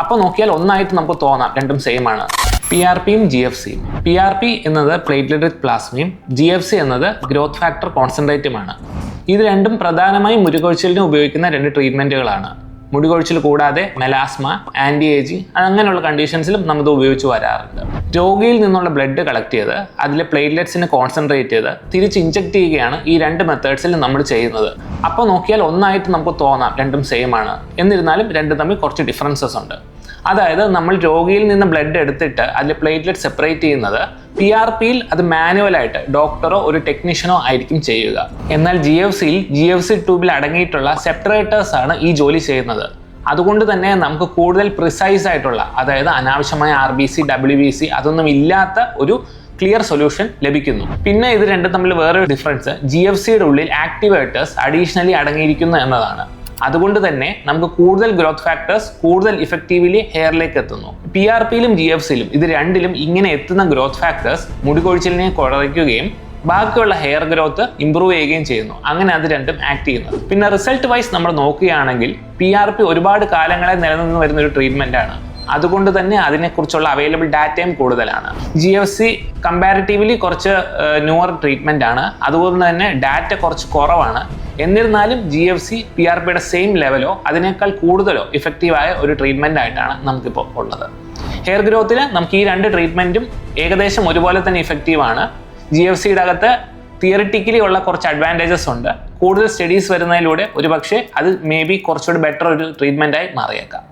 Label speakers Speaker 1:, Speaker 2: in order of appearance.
Speaker 1: അപ്പോൾ നോക്കിയാൽ ഒന്നായിട്ട് നമുക്ക് തോന്നാം രണ്ടും സെയിം ആണ്. പി ആർ പിയും ജി എഫ് സിയും പി ആർ പി എന്നത് പ്ലേറ്റ്ലെറ്റ് വിത്ത് പ്ലാസ്മയും ജി എഫ് സി എന്നത് ഗ്രോത്ത് ഫാക്ടർ കോൺസെൻട്രേറ്റുമാണ് ഇത് രണ്ടും പ്രധാനമായും മുരുകൊഴിച്ചിലിന് ഉപയോഗിക്കുന്ന രണ്ട് ട്രീറ്റ്മെന്റുകളാണ് മുടികൊഴിച്ചിൽ കൂടാതെ മെലാസ്മ ആന്റി ഏജിങ് അങ്ങനെയുള്ള കണ്ടീഷൻസിലും നമുക്ക് ഉപയോഗിച്ച് വരാറുണ്ട്. രോഗിയിൽ നിന്നുള്ള ബ്ലഡ് കളക്ട് ചെയ്ത് അതിലെ പ്ലേറ്റ്ലെറ്റ്സിനെ കോൺസെൻട്രേറ്റ് ചെയ്ത് തിരിച്ച് ഇഞ്ചക്ട് ചെയ്യുകയാണ് ഈ രണ്ട് മെത്തേഡ്സിൽ നമ്മൾ ചെയ്യുന്നത്. അപ്പോൾ നോക്കിയാൽ ഒന്നായിട്ട് നമുക്ക് തോന്നാം രണ്ടും സെയിം ആണ്. എന്നിരുന്നാലും രണ്ടും തമ്മിൽ കുറച്ച് ഡിഫറൻസസ് ഉണ്ട്. അതായത് നമ്മൾ രോഗിയിൽ നിന്ന് ബ്ലഡ് എടുത്തിട്ട് അതിൽ പ്ലേറ്റ്ലെറ്റ് സെപ്പറേറ്റ് ചെയ്യുന്നത് പി ആർ പിയിൽ അത് മാനുവലായിട്ട് ഡോക്ടറോ ഒരു ടെക്നീഷ്യനോ ആയിരിക്കും ചെയ്യുക. എന്നാൽ ജി എഫ് സിയിൽ ജി എഫ് സി ട്യൂബിൽ അടങ്ങിയിട്ടുള്ള സെപ്പറേറ്റേഴ്സ് ആണ് ഈ ജോലി ചെയ്യുന്നത്. അതുകൊണ്ട് തന്നെ നമുക്ക് കൂടുതൽ പ്രിസൈസ് ആയിട്ടുള്ള അതായത് അനാവശ്യമായ R B C W B C അതൊന്നും ഇല്ലാത്ത ഒരു ക്ലിയർ സൊല്യൂഷൻ ലഭിക്കുന്നു. പിന്നെ ഇത് രണ്ടും തമ്മിൽ വേറൊരു ഡിഫറൻസ് ജി എഫ് സിയുടെ ഉള്ളിൽ ആക്ടിവേറ്റേഴ്സ് അഡീഷണലി അടങ്ങിയിരിക്കുന്നു എന്നതാണ്. അതുകൊണ്ട് തന്നെ നമുക്ക് കൂടുതൽ ഗ്രോത്ത് ഫാക്ടേഴ്സ് കൂടുതൽ ഇഫക്റ്റീവ്ലി ഹെയറിലേക്ക് എത്തുന്നു. പി ആർ പിയിലും ജി എഫ് സിയിലും ഇത് രണ്ടിലും ഇങ്ങനെ എത്തുന്ന ഗ്രോത്ത് ഫാക്ടേഴ്സ് മുടികൊഴിച്ചിലിനെ കുറയ്ക്കുകയും ബാക്കിയുള്ള ഹെയർ ഗ്രോത്ത് ഇമ്പ്രൂവ് ചെയ്യുകയും ചെയ്യുന്നു. അങ്ങനെ അത് രണ്ടും ആക്ട് ചെയ്യുന്നു പിന്നെ റിസൾട്ട് വൈസ് നമ്മൾ നോക്കുകയാണെങ്കിൽ പി ആർ പി ഒരുപാട് കാലങ്ങളെ നിലനിന്ന് വരുന്ന ഒരു ട്രീറ്റ്മെന്റ് ആണ്. അതുകൊണ്ട് തന്നെ അതിനെക്കുറിച്ചുള്ള അവൈലബിൾ ഡാറ്റയും കൂടുതലാണ്. ജി എഫ് സി കമ്പാരിറ്റീവ്ലി കുറച്ച് ന്യൂവർ ട്രീറ്റ്മെന്റ് ആണ്. അതുപോലെ തന്നെ ഡാറ്റ കുറച്ച് കുറവാണ്. എന്നിരുന്നാലും G F C P R പിയുടെ സെയിം ലെവലോ അതിനേക്കാൾ കൂടുതലോ ഇഫക്റ്റീവായ ഒരു ട്രീറ്റ്മെന്റ് ആയിട്ടാണ് നമുക്കിപ്പോൾ ഉള്ളത്. ഹെയർ ഗ്രോത്തിന് നമുക്ക് ഈ രണ്ട് ട്രീറ്റ്മെന്റും ഏകദേശം ഒരുപോലെ തന്നെ ഇഫക്റ്റീവാണ് ജി എഫ് സിയുടെ അകത്ത് തിയറിറ്റിക്കലി ഉള്ള കുറച്ച് അഡ്വാന്റേജസ് ഉണ്ട്. കൂടുതൽ സ്റ്റഡീസ് വരുന്നതിലൂടെ ഒരുപക്ഷെ അത് മേ ബി കുറച്ചുകൂടി ബെറ്റർ ഒരു ട്രീറ്റ്മെന്റായി മാറിയേക്കാം.